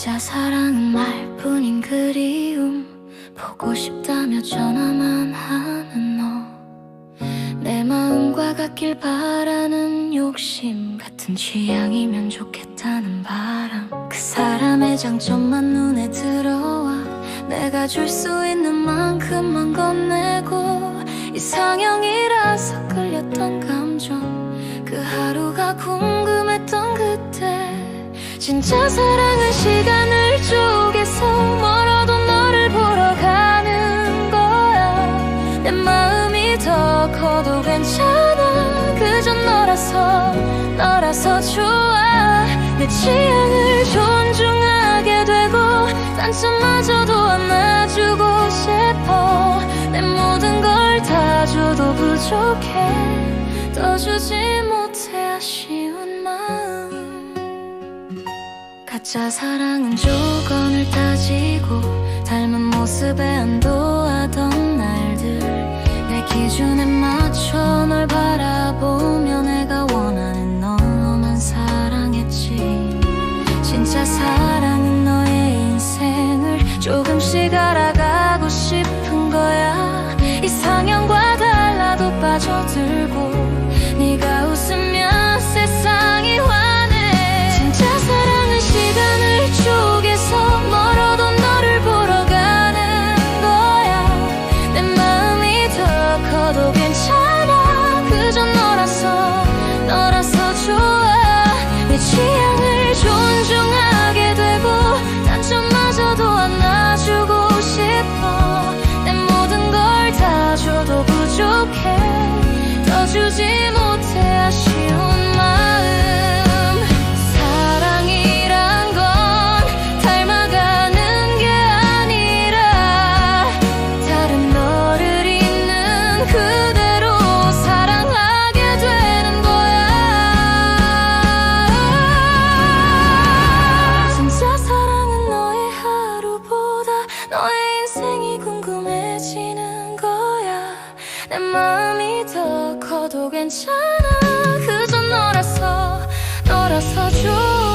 진짜 사랑은 말뿐인 그리움. 보고 싶다며 전화만 하는 너. 내 마음과 같길 바라는 욕심. 같은 취향이면 좋겠다는 바람. 그 사람의 장점만 눈에 들어와. 내가 줄 수 있는 만큼만 건네고. 이상형이라서 끌렸던 감정. 그 하루가 그때 진짜 사랑은 시간을 쪼개서 멀어도 너를 보러 가는 거야. 내 마음이 더 커도 괜찮아. 그저 너라서 너라서 좋아. 내 취향을 존중하게 되고 단점마저도 안아주고 싶어. 내 모든 걸 다 줘도 부족해. 더 주지 못해 아쉬운 가짜 사랑은 조건을 따지고 닮은 모습에 안도하던 날들. 내 기준에 맞춰 널 바라보며 내가 원하는 너만 사랑했지. 진짜 사랑은 너의 인생을 조금씩 알아가고 싶은 거야. 이상형과 달라도 빠져들고 마음이 더 커도 괜찮아. 그저 너라서 너라서 좋아